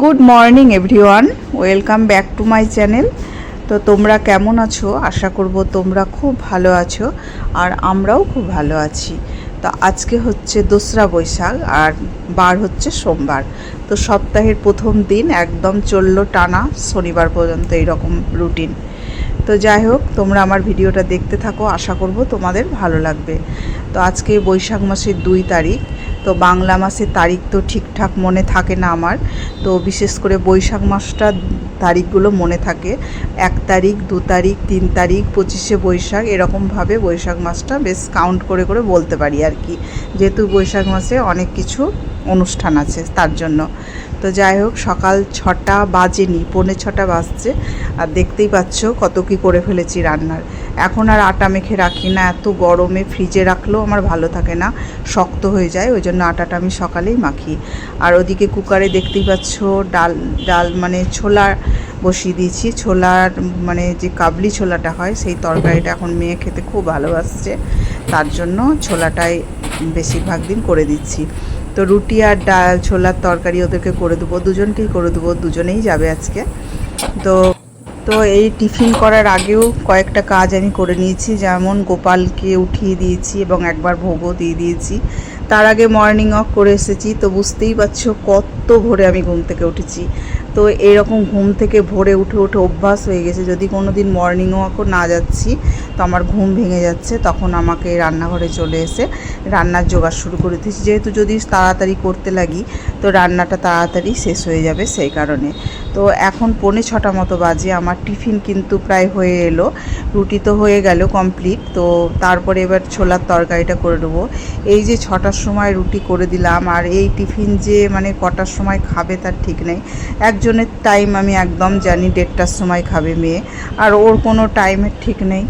Good morning everyone welcome back to my channel তো তোমরা কেমন আছো? আশা করব তোমরা খুব ভালো আছো আর আমরাও খুব ভালো আছি। তো আজকে হচ্ছে দোসরা বৈশাখ আর বার হচ্ছে সোমবার। তো সপ্তাহের প্রথম দিন একদম চলল টানা শনিবার পর্যন্ত এইরকম রুটিন তো যাই হোক, তোমরা আমার ভিডিওটা দেখতে থাকো, আশা করব তোমাদের ভালো লাগবে। তো আজকে বৈশাখ মাসের দুই তারিখ, তো বাংলা মাসের তারিখ তো ঠিকঠাক মনে থাকে না আমার। তো বিশেষ করে বৈশাখ মাসটা তারিখগুলো মনে থাকে। এক তারিখ, দু তারিখ, তিন তারিখ, পঁচিশে বৈশাখ, এরকমভাবে বৈশাখ মাসটা বেশ কাউন্ট করে করে বলতে পারি আর কি। যেহেতু বৈশাখ মাসে অনেক কিছু অনুষ্ঠান আছে তার জন্য। তো যাই হোক, সকাল ছটা বাজেনি, পৌনে ছটা বাজছে। আর দেখতেই পাচ্ছ কত কি করে ফেলেছি রান্নার। এখন আর আটা মেখে রাখি না, এত গরমে ফ্রিজে রাখলেও আমার ভালো থাকে না, শক্ত হয়ে যায়, ওই জন্য আটাটা আমি সকালেই মাখি। আর ওদিকে কুকারে দেখতেই পাচ্ছ ডাল ডাল মানে ছোলা বসিয়ে দিয়েছি। ছোলার মানে যে কাবলি ছোলাটা হয়, সেই তরকারিটা এখন মেয়ে খেতে খুব ভালোবাসছে। তার জন্য ছোলাটাই বেশিরভাগ দিন করে দিচ্ছি। তো রুটি আর ডাল, ছোলার তরকারি ওদেরকে করে দেবো, দুজনকেই করে দেবো, দুজনেই যাবে আজকে। তো তো এই টিফিন করার আগেও কয়েকটা কাজ আমি করে নিয়েছি, যেমন গোপালকে উঠিয়ে দিয়েছি এবং একবার ভোগও দিয়ে দিয়েছি। তার আগে মর্নিং ওয়াক করে এসেছি, তো বুঝতেই পারছ কত ভোরে আমি ঘুম থেকে উঠেছি। তো এরকম ঘুম থেকে ভোরে উঠে উঠে অভ্যাস হয়ে গেছে। যদি কোনো দিন মর্নিং ওয়াকও না যাচ্ছি, তো আমার ঘুম ভেঙে যাচ্ছে, তখন আমাকে রান্নাঘরে চলে এসে রান্নার জোগাড় শুরু করে দিয়েছি। যেহেতু যদি তাড়াতাড়ি করতে লাগি, তো রান্নাটা তাড়াতাড়ি শেষ হয়ে যাবে সেই কারণে। তো এখন পৌনে ছটা মতো বাজে, আমার টিফিন কিন্তু প্রায় হয়ে এলো, রুটি তো হয়ে গেল কমপ্লিট তো তারপরে এবার ছোলার তরকারিটা করে দেবো এই যে ছটার সময় রুটি করে দিলাম, আর এই টিফিন যে মানে কটার সময় খাবে তার ঠিক নেই। একজনের টাইম আমি একদম জানি দেড়টার সময় খাবে মেয়ে। আর ওর কোনো টাইমের ঠিক নেই।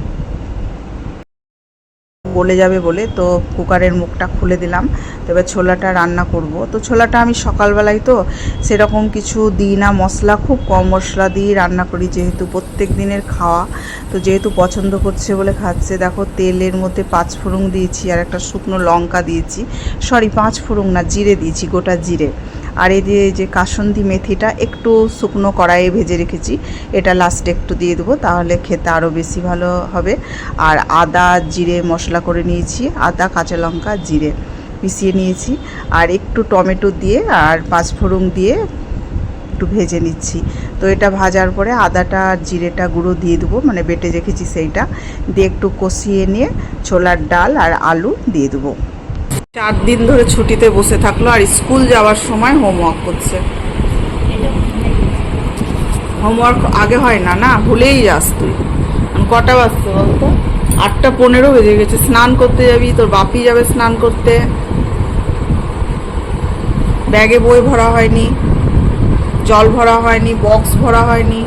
গলে যাবে বলে তো কুকারের মুখটা খুলে দিলাম। তো এবার ছোলাটা রান্না করব। তো ছোলাটা আমি সকালবেলায় তো সেরকম কিছু দিই না। মশলা খুব কম মশলা দিয়ে রান্না করি যেহেতু প্রত্যেক দিনের খাওয়া। তো যেহেতু পছন্দ করছে বলে খাচ্ছে, দেখো তেলের মধ্যে পাঁচ ফোড়ন দিয়েছি আর একটা শুকনো লঙ্কা দিয়েছি। সরি পাঁচ ফোড়ন না, জিরে দিয়েছি, গোটা জিরে। আর এই যে যে কাসন্দি মেথিটা একটু শুকনো কড়াইয়ে ভেজে রেখেছি। এটা লাস্টে একটু দিয়ে দেবো, তাহলে খেতে আরও বেশি ভালো হবে। আর আদা, জিরে মশলা করে নিয়েছি, আদা, কাঁচা লঙ্কা, জিরে মিশিয়ে নিয়েছি। আর একটু টমেটো দিয়ে আর পাঁচফোড়ন দিয়ে একটু ভেজে নিচ্ছি। তো এটা ভাজার পরে আদাটা আর জিরেটা গুঁড়ো দিয়ে দেবো মানে বেটে রেখেছি সেইটা। দিয়ে একটু কষিয়ে নিয়ে ছোলার ডাল আর আলু দিয়ে দেবো। চার দিন ধরে ছুটিতে বসে থাকল আর স্কুল যাওয়ার সময় হোমওয়ার্ক করছে। হোমওয়ার্ক আগে হয় না না, ভুলেই যাস তুই। কটা বাজছে বলতো? আটটা পনেরো বেজে গেছে। স্নান করতে যাবি, তোর বাপি যাবে স্নান করতে। ব্যাগে বই ভরা হয়নি, জল ভরা হয়নি বক্স ভরা হয়নি।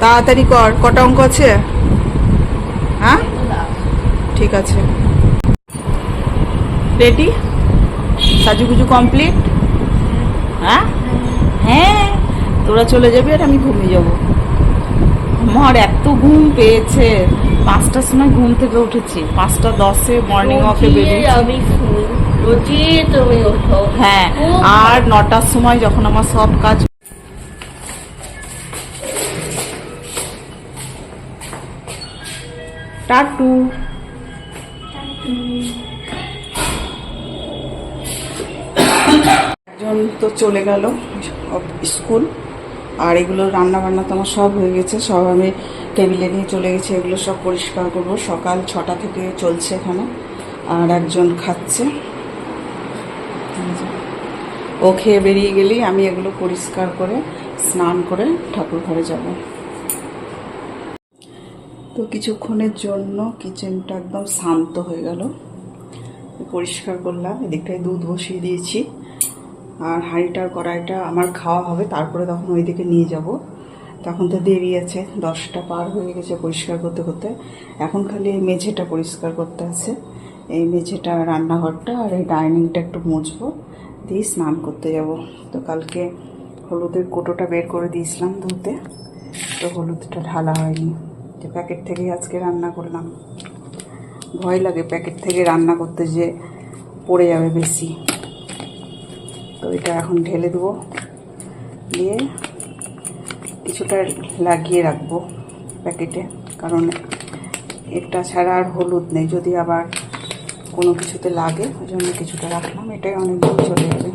তাড়াতাড়ি কর, কটা অঙ্ক আছে? হ্যাঁ? ঠিক আছে। রেডি সাজুগুজু কমপ্লিট হ্যাঁ? হ্যাঁ। তোরা চলে যাবি আর আমি ঘুমিয়ে যাব। আমার এত ঘুম পেয়েছে। পাঁচটার সময় ঘুম থেকে উঠেছি। পাঁচটা দশে মর্নিং ওয়াকে বেরিয়েছি। আমি শুনি তুমি ওঠো। হ্যাঁ আর নটার সময় যখন আমার সব কাজ টাটু। একজন তো চলে গেল স্কুল, আর এগুলো রান্না বান্না তো আমার সব হয়ে গেছে, সব আমি টেবিলে নিয়ে চলে গেছি, এগুলো সব পরিষ্কার করব। সকাল ছটা থেকে চলছে এখানে, আর একজন খাচ্ছে। ও খেয়ে বেরিয়ে গেলেই আমি এগুলো পরিষ্কার করে, স্নান করে ঠাকুর ঘরে যাব। তো কিছুক্ষণের জন্য কিচেনটা একদম শান্ত হয়ে গেল। পরিষ্কার করলাম, এদিকটায় দুধ বসিয়ে দিয়েছি। আর হাঁড়িটার কড়াইটা আমার খাওয়া হবে, তারপরে তখন ওইদিকে নিয়ে যাব। তখন তো দেরি আছে, দশটা পার হয়ে গেছে পরিষ্কার করতে করতে। এখন খালি এই মেঝেটা পরিষ্কার করতে আছে। এই মেঝেটা, রান্নাঘরটা আর এই ডাইনিংটা একটু মুছবো। দিয়ে স্নান করতে যাব। তো কালকে হলুদের কোটোটা বের করে দিয়েছিলাম ধুতে। তো হলুদটা ঢালা হয়নি। তো প্যাকেট থেকেই আজকে রান্না করলাম। ভয় লাগে প্যাকেট থেকে রান্না করতে যে পড়ে যাবে বেশি। তো এটা এখন ঢেলে দেবো। দিয়ে কিছুটা লাগিয়ে রাখব প্যাকেটে, কারণ এটা ছাড়া আর হলুদ নেই। যদি আবার কোনো কিছুতে লাগে, ওই জন্য কিছুটা রাখলাম। এটাই অনেক দিন চলে যাবে।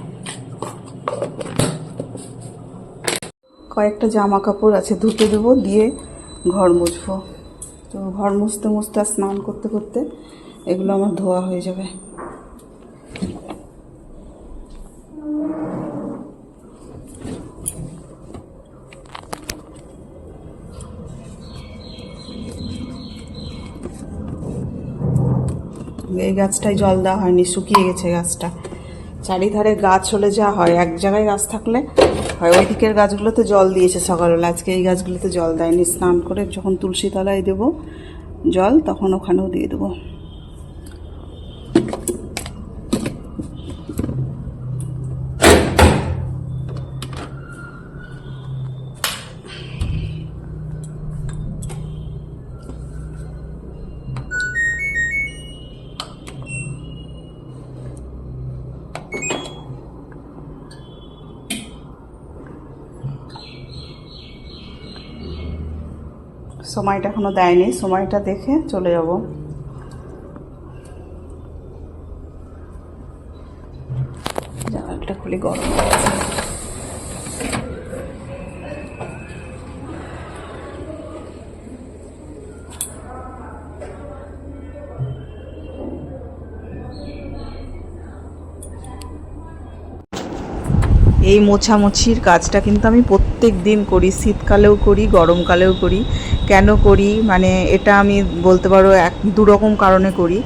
কয়েকটা জামা কাপড় আছে, ধুতে দেবো, দিয়ে ঘর মুছবো। তো ঘর মুছতে মুছতে স্নান করতে করতে এগুলো আমার ধোয়া হয়ে যাবে। এই গাছটাই জল দেওয়া হয়নি, শুকিয়ে গেছে গাছটা। চারিধারে গাছ হলে যা হয়, এক জায়গায় গাছ থাকলে হয়। ওই দিকের গাছগুলোতে জল দিয়েছে সকালবেলা, আজকে এই গাছগুলোতে জল দেয়নি। স্নান করে যখন তুলসী তলায় দেবো জল, তখন ওখানেও দিয়ে দেবো। সময়টা এখনও দেয়নি সময়টা দেখে চলে যাব। জামাটা খুলি গরম এই মোছামুছির কাজটা কিন্তু আমি প্রত্যেক দিন করি, শীতকালেও করি, গরমকালেও করি। কেন করি? মানে এটা আমি বলতে পারো এক দু রকম কারণে করি।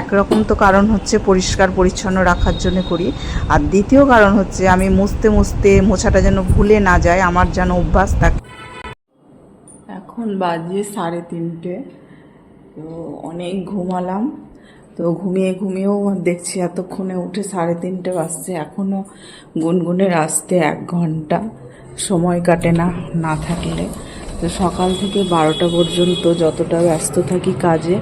একরকম তো কারণ হচ্ছে পরিষ্কার পরিচ্ছন্ন রাখার জন্য করি। আর দ্বিতীয় কারণ হচ্ছে আমি মুছতে মুছতে মোছাটা যেন ভুলে না যায়, আমার যেন অভ্যাস থাকে। এখন বাজে সাড়ে তিনটে। তো অনেক ঘুমালাম। তো ঘুমিয়ে ঘুমিয়েও দেখছি এতক্ষণে উঠে সাড়ে তিনটে বাজছে। এখনও গুনগুনের আসতে এক ঘণ্টা সময় কাটে না না থাকলে। তো সকাল থেকে বারোটা পর্যন্ত যতটা ব্যস্ত থাকি কাজে,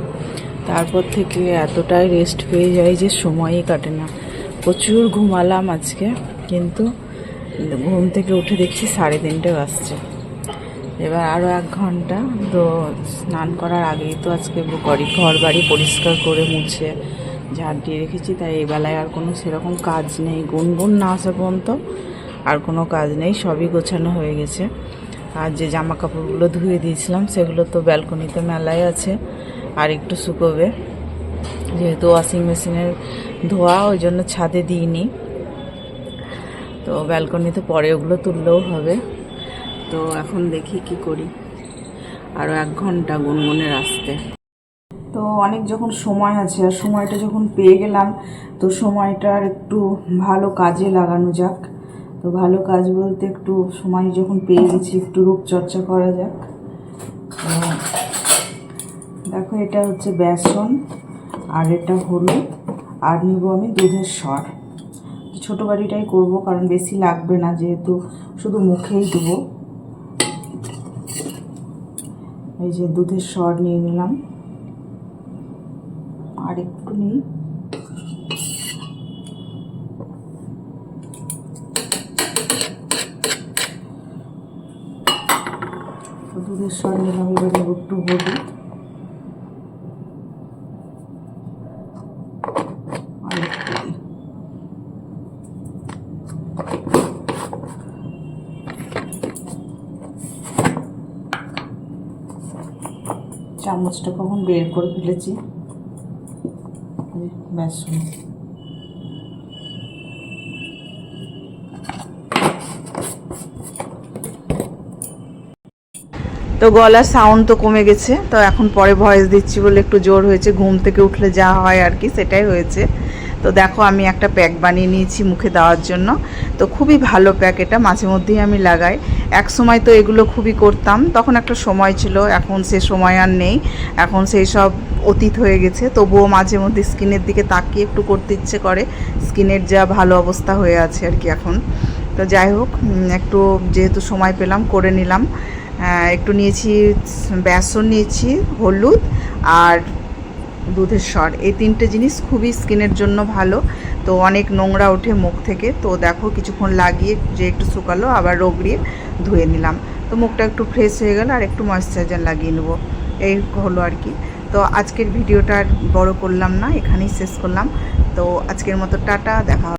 তারপর থেকে এতটাই রেস্ট পেয়ে যাই যে সময়ই কাটে না। প্রচুর ঘুমালাম আজকে, কিন্তু ঘুম থেকে উঠে দেখছি সাড়ে তিনটে বাজছে। এবার আরও এক ঘণ্টা তো স্নান করার আগেই তো আজকে ঘর ঘর বাড়ি পরিষ্কার করে মুছে ঝাড় দিয়ে রেখেছি, তাই এই বেলায় আর কোনো সেরকম কাজ নেই। গুনগুন না আসা পর্যন্ত আর কোনো কাজ নেই, সবই গোছানো হয়ে গেছে। আর যে জামা কাপড়গুলো ধুয়ে দিয়েছিলাম, সেগুলো তো ব্যালকনিতে মেলায় আছে, আর একটু শুকোবে। যেহেতু ওয়াশিং মেশিনের ধোয়া, ওই জন্য ছাদে দিইনি। তো ব্যালকনিতে পরে ওগুলো তুললেও হবে। তো এখন দেখি কি করি। আরও এক ঘণ্টা গুনগুনের আসতে তো অনেক যখন সময় আছে, আর সময়টা যখন পেয়ে গেলাম, তো সময়টার একটু ভালো কাজে লাগানো যাক। তো ভালো কাজ বলতে একটু সময় যখন পেয়ে গেছি, একটু রূপচর্চা করা যাক। দেখো, এটা হচ্ছে বেসন, আর এটা হলুদ, আর নিব আমি দুধের স্বর ছোটো বাড়িটাই করব, কারণ বেশি লাগবে না, যেহেতু শুধু মুখেই দেবো এই যে দুধের সর নিয়ে নিলাম। আর একটু নিই। দুধের সর নিলাম, এবার একটু হলুদ আর একটু দিই। চামচটা কখন বের করে ফেলেছি। ব্যাস। তো গলার সাউন্ড তো কমে গেছে, তো এখন পরে ভয়েস দিচ্ছি বলে একটু জোর হয়েছে, ঘুম থেকে উঠলে যা হয় আর কি, সেটাই হয়েছে। তো দেখো, আমি একটা প্যাক বানিয়ে নিয়েছি মুখে দেওয়ার জন্য। তো খুবই ভালো প্যাক এটা, মাঝে মধ্যেই আমি লাগাই। এক সময় তো এগুলো খুবই করতাম, তখন একটা সময় ছিল, এখন সে সময় আর নেই। এখন সেই সব অতীত হয়ে গেছে, তবুও মাঝে মধ্যে স্কিনের দিকে তাকিয়ে একটু করতে ইচ্ছে করে। স্কিনের যা ভালো অবস্থা হয়ে আছে আর কি এখন। তো যাই হোক একটু যেহেতু সময় পেলাম, করে নিলাম। একটু নিয়েছি, বেসন নিয়েছি, হলুদ আর দুধের স্বর এই তিনটে জিনিস খুবই স্কিনের জন্য ভালো। তো অনেক নোংরা ওঠে মুখ থেকে। তো দেখো, কিছুক্ষণ লাগিয়ে যে একটু শুকালো, আবার রগড়িয়ে ধুয়ে নিলাম। তো মুখটা একটু ফ্রেশ হয়ে গেল আর একটু ময়শ্চারাইজার লাগিয়ে নেব। এই হলো আর কি। তো আজকের ভিডিওটা বড় করলাম না, এখানেই শেষ করলাম। তো আজকের মতো টাটা, দেখা